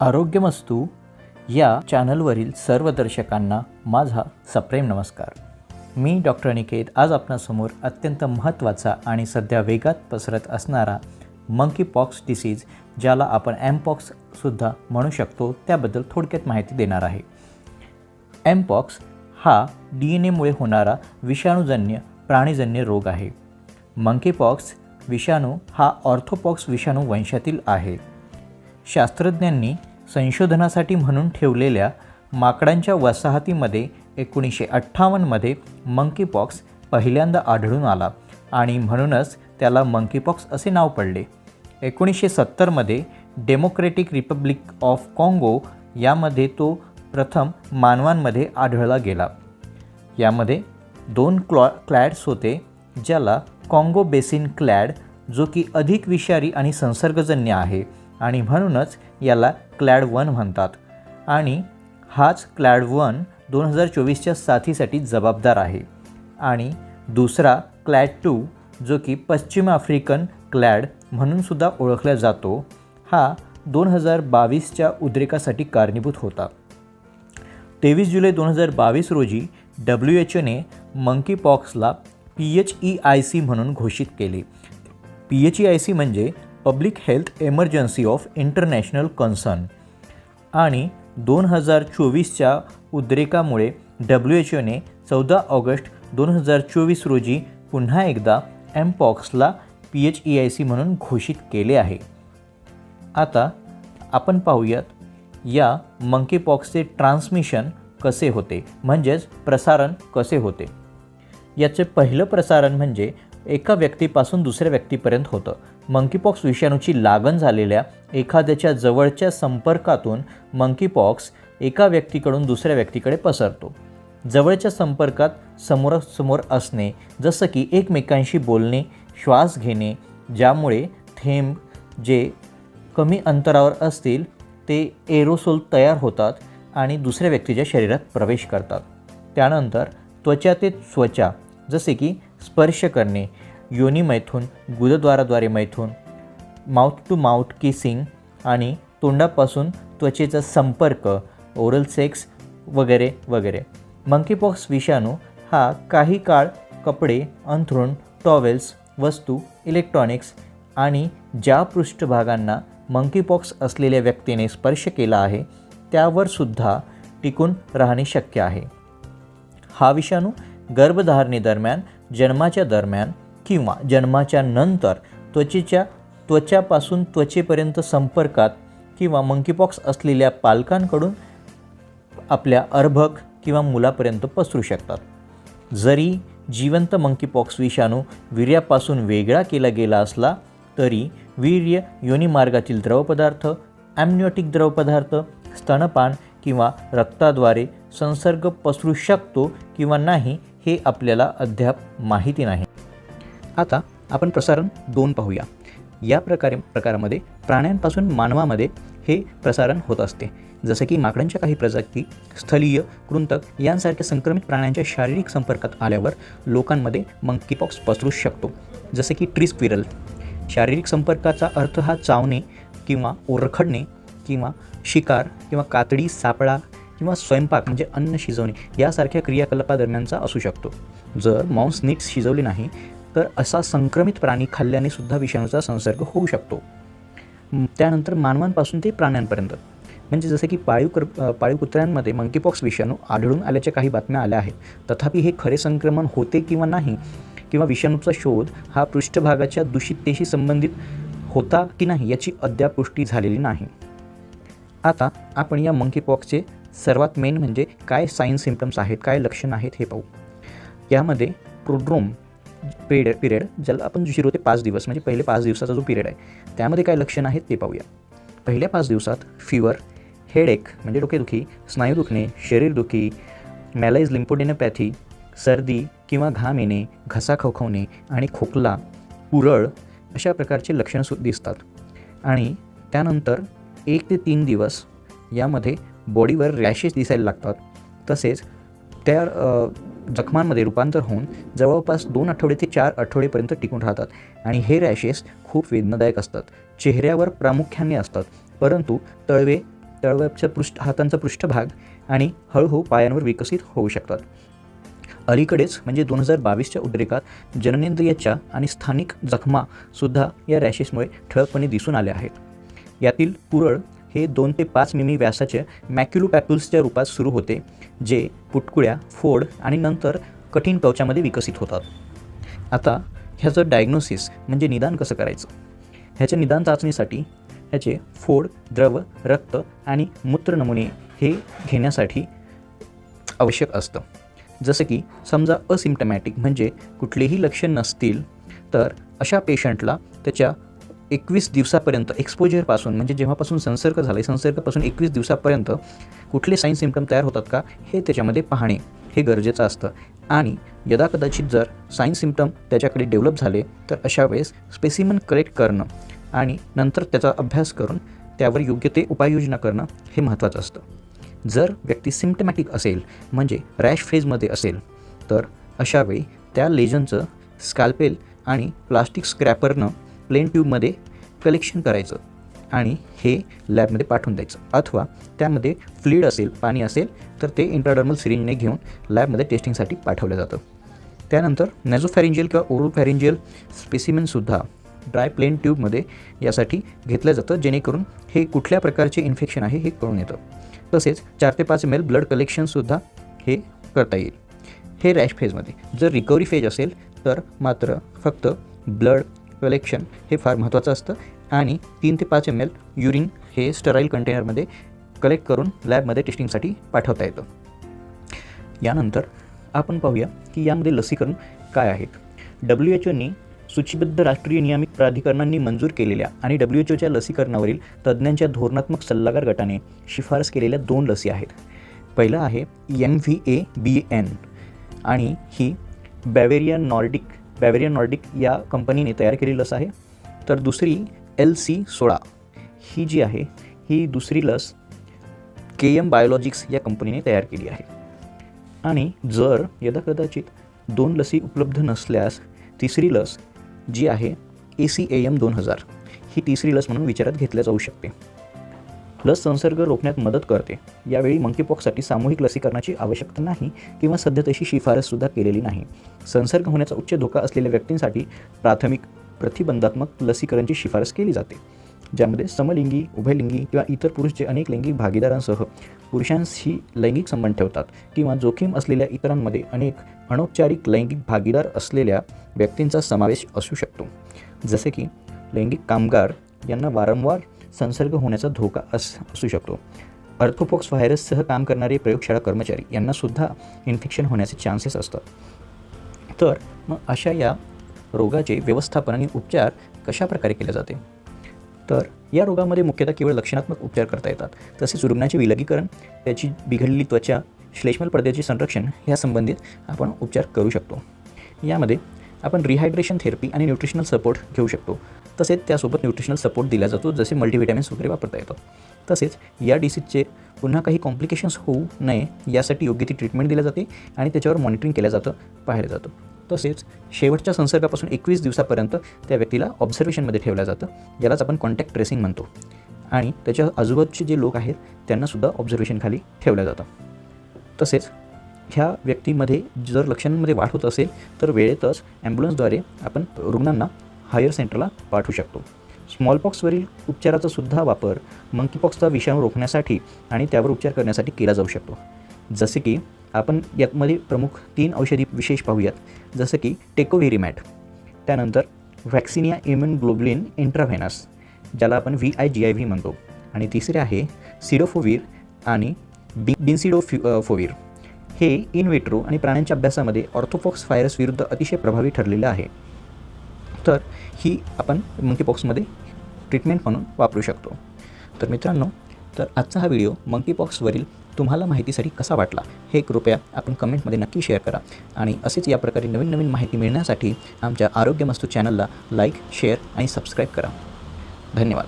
आरोग्यमस्तू या चॅनलवरील सर्व दर्शकांना माझा सप्रेम नमस्कार. मी डॉक्टर निकेत आज आपणासमोर अत्यंत महत्त्वाचा आणि सध्या वेगात पसरत असणारा मंकी पॉक्स डिसीज ज्याला आपण एमपॉक्ससुद्धा म्हणू शकतो त्याबद्दल थोडक्यात माहिती देणार आहे. एमपॉक्स हा डी एन एमुळे होणारा विषाणूजन्य प्राणीजन्य रोग आहे. मंकीपॉक्स विषाणू हा ऑर्थोपॉक्स विषाणू वंशातील आहे. शास्त्रज्ञांनी संशोधनासाठी म्हणून ठेवलेल्या माकडांच्या वसाहतीमध्ये एकोणीसशे अठ्ठावन्नमध्ये मंकीपॉक्स पहिल्यांदा आढळून आला आणि म्हणूनच त्याला मंकीपॉक्स असे नाव पडले. एकोणीसशे सत्तरमध्ये डेमोक्रेटिक रिपब्लिक ऑफ काँगो यामध्ये तो प्रथम मानवांमध्ये आढळला गेला. यामध्ये दोन क्लॉ क्लॅड्स होते ज्याला कॉंगो बेसिन क्लॅड जो की अधिक विषारी आणि संसर्गजन्य आहे आणि म्हणूनच याला क्लॅड वन म्हणतात. आणि हाच क्लॅड वन दोन हजार चोवीसच्या साथीसाठी जबाबदार आहे. आणि दुसरा क्लॅड टू जो की पश्चिम आफ्रिकन क्लॅड म्हणूनसुद्धा ओळखला जातो हा दोन हजार बावीसच्या उद्रेकासाठी कारणीभूत होता. तेवीस जुलै दोन हजार बावीस रोजी डब्ल्यू एच ओने monkey पॉक्सला P H E I C म्हणून घोषित केले. P H E I C म्हणजे public health emergency of international concern. आणि दोन हजार चोवीसच्या उद्रेकामुळे डब्ल्यू एच ओने चौदा ऑगस्ट दोन हजार चोवीस रोजी पुन्हा एकदा एमपॉक्सला P H E I C म्हणून घोषित केले आहे. आता आपण पाहूयात या मंकीपॉक्सचे ट्रान्समिशन कसे होते म्हणजेच प्रसारण कसे होते. याचे पहिलं प्रसारण म्हणजे एका व्यक्तीपासून दुसऱ्या व्यक्तीपर्यंत होतं. मंकीपॉक्स विषाणूची लागण झालेल्या एखाद्याच्या जवळच्या संपर्कातून मंकीपॉक्स एका व्यक्तीकडून दुसऱ्या व्यक्तीकडे पसरतो. जवळच्या संपर्कात समोरासमोर असणे जसं की एकमेकांशी बोलणे श्वास घेणे ज्यामुळे थेंब जे कमी अंतरावर असतील ते एरोसोल तयार होतात आणि दुसऱ्या व्यक्तीच्या शरीरात प्रवेश करतात. त्यानंतर त्वचा ते त्वचा जसे की स्पर्श करणे योनी मैथून गुदद्वाराद्वारे मैथून. माउथ टू माउथ किसिंग आणि तोंडापासून त्वचेचा संपर्क ओरल सेक्स वगैरे वगैरे. मंकीपॉक्स विषाणू हा काही काळ कपडे अंथरूण टॉवेल्स वस्तू इलेक्ट्रॉनिक्स आणि ज्या पृष्ठभागांना मंकीपॉक्स असलेल्या व्यक्तीने स्पर्श केला आहे त्यावर सुद्धा टिकून राहणे शक्य आहे. हा विषाणू गर्भधारणेदरम्यान जन्माच्या दरम्यान किंवा जन्माच्या नंतर त्वचेच्या त्वचापासून त्वचेपर्यंत संपर्कात किंवा मंकीपॉक्स असलेल्या पालकांकडून आपल्या अर्भक किंवा मुलापर्यंत पसरू शकतात. जरी जिवंत मंकीपॉक्स विषाणू वीर्यापासून वेगळा केला गेला असला तरी वीर्य योनिमार्गातील द्रवपदार्थ ॲम्निओटिक द्रवपदार्थ स्तनपान किंवा रक्ताद्वारे संसर्ग पसरू शकतो किंवा नाही हे आपल्याला अद्याप माहिती नाही. आता आपण प्रसारण दोन पाहूया. या प्रकारे प्रकारामध्ये प्राण्यांपासून मानवामध्ये हे प्रसारण होत असते. जसं की माकडांच्या काही प्रजाती स्थलीय कृंतक यांसारख्या संक्रमित प्राण्यांच्या शारीरिक संपर्कात आल्यावर लोकांमध्ये मंकीपॉक्स पसरू शकतो. जसे की ट्रिस्क्विरल शारीरिक संपर्काचा अर्थ हा चावणे किंवा ओरखडणे किंवा शिकार किंवा कातडी सापळा किंवा स्वयंपाक म्हणजे अन्न शिजवणे यासारख्या क्रियाकलापादरम्यानचा असू शकतो. जर मांस नीट शिजवले नाही तर असा संक्रमित प्राणी खाल्ल्याने सुद्धा विषाणूचा संसर्ग होऊ शकतो. त्यानंतर मानवांपासून ते प्राण्यांपर्यंत. म्हणजे जसं की पाळीव कर पाळीव कुत्र्यांमध्ये मंकीपॉक्स विषाणू आढळून आल्याच्या काही बातम्या आल्या आहेत. तथापि हे खरे संक्रमण होते किंवा नाही किंवा विषाणूचा शोध हा पृष्ठभागाच्या दूषिततेशी संबंधित होता की नाही याची अद्याप पुष्टी झालेली नाही. आता आपण या मंकीपॉक्सचे सर्वात मेन म्हणजे काय साईन सिम्पटम्स आहेत काय लक्षण आहेत हे पाहू. यामध्ये प्रोड्रोम पिरियड पिरियड ज्याला आपण झिरो ते पाच दिवस म्हणजे पहिले पाच दिवसाचा जो पिरियड आहे त्यामध्ये काय लक्षणं आहेत ते पाहूया. पहिल्या पाच दिवसात फिवर हेडेक म्हणजे डोकेदुखी स्नायू दुखणे शरीरदुखी मॅलाइज लिम्पोडेनोपॅथी सर्दी किंवा घाम येणे घसा खवखवणे आणि खोकला पुरळ अशा प्रकारचे लक्षणं सु दिसतात. आणि त्यानंतर एक ते तीन दिवस यामध्ये बॉडीवर रॅशेस दिसायला लागतात. तसेच त्या जखमांमध्ये रूपांतर होऊन जवळपास दोन आठवडे ते चार आठवडेपर्यंत टिकून राहतात आणि हे रॅशेस खूप वेदनादायक असतात. चेहऱ्यावर प्रामुख्याने असतात परंतु तळवे तळव्याच्या पृष्ठ हातांचा पृष्ठभाग आणि हळूहळू पायांवर विकसित होऊ शकतात. अलीकडेच म्हणजे दोन हजार बावीसच्या उद्रेकात जननेंद्रियाच्या आणि स्थानिक जखमासुद्धा या रॅशेसमुळे ठळकपणे दिसून आल्या आहेत. यातील पुरळ हे दोन ते पाच मिमी व्यासाचे मॅक्युलोपॅप्युल्सच्या रूपात सुरू होते. जे पुटकुळ्या फोड आणि नंतर कठीण कवचामध्ये विकसित होतात. आता ह्याचं डायग्नोसिस म्हणजे निदान कसं करायचं? ह्याच्या निदान चाचणीसाठी ह्याचे फोड द्रव रक्त आणि मूत्र नमुने हे घेण्यासाठी आवश्यक असतं. जसं की समजा असिम्टमॅटिक म्हणजे कुठलेही लक्षण नसतील तर अशा पेशंटला त्याच्या एकवीस दिवसापर्यंत एक्सपोजरपासून म्हणजे जेव्हापासून संसर्ग झाला आहे संसर्गापासून एकवीस दिवसापर्यंत कुठले साईन सिम्टम तयार होतात का हे त्याच्यामध्ये पाहणे हे गरजेचं असतं. आणि यदा कदाचित जर साईन सिम्पटम त्याच्याकडे डेव्हलप झाले तर अशा वेळेस स्पेसिमन कलेक्ट करणं आणि नंतर त्याचा अभ्यास करून त्यावर योग्य ते उपाययोजना करणं हे महत्त्वाचं असतं. जर व्यक्ती सिम्टमॅटिक असेल म्हणजे रॅश फेजमध्ये असेल तर अशावेळी त्या लेजनचं स्कॅल्पेल आणि प्लास्टिक स्क्रॅपरनं प्लेन ट्यूबमध्ये कलेक्शन करायचं आणि हे लॅबमध्ये पाठवून द्यायचं. अथवा त्यामध्ये फ्लुइड असेल पाणी असेल तर ते इंट्राडर्मल सिरिंजने घेऊन लॅबमध्ये टेस्टिंगसाठी पाठवलं जातं. त्यानंतर नॅझोफॅरिंजियल किंवा ओरोफॅरिंजियल स्पेसिमेनसुद्धा ड्राय प्लेन ट्यूबमध्ये यासाठी घेतलं जातं जेणेकरून हे कुठल्या प्रकारचे इन्फेक्शन आहे हे कळून येतं. तसेच चार ते पाच एम एल ब्लड कलेक्शनसुद्धा हे करता येईल. हे रॅश फेजमध्ये. जर रिकव्हरी फेज असेल तर मात्र फक्त ब्लड कलेक्शन हे फार महत्त्वाचं असतं. आणि तीन ते पाच एम एल युरिन हे स्टराईल कंटेनरमध्ये कलेक्ट करून लॅबमध्ये टेस्टिंगसाठी पाठवता येतं. यानंतर आपण पाहूया की यामध्ये लसीकरण काय आहेत डब्ल्यू एच ओनी सूचीबद्ध राष्ट्रीय नियामक प्राधिकरणांनी मंजूर केलेल्या आणि डब्ल्यू एच ओच्या लसीकरणावरील तज्ज्ञांच्या धोरणात्मक सल्लागार गटाने शिफारस केलेल्या दोन लसी आहेत. पहिलं आहे M V A B N आणि ही बॅवेरियन नॉर्डिक बॅवेरियन नॉर्डिक या कंपनीने तयार केलेली लस आहे. तर दुसरी एल सी सोळा ही जी आहे ही दुसरी लस के एम बायोलॉजिक्स या कंपनीने तयार केली आहे. आणि जर यदा कदाचित दोन लसी उपलब्ध नसल्यास तिसरी लस जी आहे ए सी ए एम दोन हजार ही तिसरी लस म्हणून विचारात घेतल्या जाऊ शकते. लस संसर्ग रोखण्यात मदत करते. यावेळी मंकीपॉक्ससाठी सामूहिक लसीकरणाची आवश्यकता नाही किंवा सध्या तशी शिफारससुद्धा केलेली नाही. संसर्ग होण्याचा उच्च धोका असलेल्या व्यक्तींसाठी प्राथमिक प्रतिबंधात्मक लसीकरणची शिफारस केली जाते ज्यामध्ये समलिंगी उभयलिंगी किंवा इतर पुरुष जे अनेक लैंगिक भागीदारांसह पुरुषांशी लैंगिक संबंध ठेवतात किंवा जोखीम असलेल्या इतरांमध्ये अनेक अनौपचारिक लैंगिक भागीदार असलेल्या व्यक्तींचा समावेश असू शकतो. जसे की लैंगिक कामगार यांना वारंवार संसर्ग होण्याचा धोका अस असू शकतो. अर्थोपॉक्स व्हायरससह काम करणारे प्रयोगशाळा कर्मचारी यांनासुद्धा इन्फेक्शन होण्याचे चान्सेस असतात. तर मग अशा या रोगाचे व्यवस्थापन आणि उपचार कशा प्रकारे केले जाते? तर या रोगामध्ये मुख्यतः केवळ लक्षणात्मक उपचार करता येतात. तसेच रुग्णाचे विलगीकरण त्याची बिघडलेली त्वचा श्लेष्मल पडद्याचे संरक्षण या संबंधित आपण उपचार करू शकतो. यामध्ये आपण रिहायड्रेशन थेरपी आणि न्यूट्रिशनल सपोर्ट घेऊ शकतो. तसेच त्यासोबत न्यूट्रिशनल सपोर्ट दिला जातो जसे मल्टीव्हिटॅमिन्स वगैरे वापरता येतात. तसेच या डिसीजचे पुन्हा काही कॉम्प्लिकेशन्स होऊ नये यासाठी योग्य ती ट्रीटमेंट दिली जाते आणि त्याच्यावर मॉनिटरिंग केलं जातं पाहिलं जातं. तसेच शेवटच्या संसर्गापासून एकवीस दिवसापर्यंत त्या व्यक्तीला ऑब्झर्वेशनमध्ये ठेवलं जातं यालाच आपण कॉन्टॅक्ट ट्रेसिंग म्हणतो. आणि त्याच्या आजूबाजूचे जे लोक आहेत त्यांनासुद्धा ऑब्झर्वेशनखाली ठेवलं जातं. तसेच ह्या व्यक्तीमध्ये जर लक्षणांमध्ये वाढ होत असेल तर वेळेतच ॲम्ब्युलन्सद्वारे आपण रुग्णांना हायर सेंटरला पाठवू शकतो. स्मॉलपॉक्सवरील उपचाराचा सुद्धा वापर मंकीपॉक्सचा विषाणू रोखण्यासाठी आणि त्यावर उपचार करण्यासाठी केला जाऊ शकतो. जसे की आपण यामध्ये प्रमुख तीन औषधी विशेष पाहूयात जसं की टेकोव्हेरीमॅट त्यानंतर व्हॅक्सिनिया इम्युन ग्लोबलिन इंट्राव्हेनस ज्याला आपण V I G I V म्हणतो आणि तिसरे आहे सिडोफोवीर आणि बि बिन्सिडो फोवीर हे इन विट्रो आणि प्राण्यांच्या अभ्यासामध्ये ऑर्थोफॉक्स व्हायरस विरुद्ध अतिशय प्रभावी ठरलेलं आहे. तर ही आपण मंकीपॉक्समध्ये ट्रीटमेंट म्हणून वापरू शकतो. तर मित्रांनो तर आजचा हा व्हिडिओ मंकीपॉक्सवरील तुम्हाला माहितीसाठी कसा वाटला हे कृपया आपण कमेंटमध्ये नक्की शेअर करा. आणि असेच या प्रकारे नवीन नवीन माहिती मिळण्यासाठी आमच्या आरोग्य मस्तू चॅनलला लाईक शेअर आणि सबस्क्राईब करा. धन्यवाद.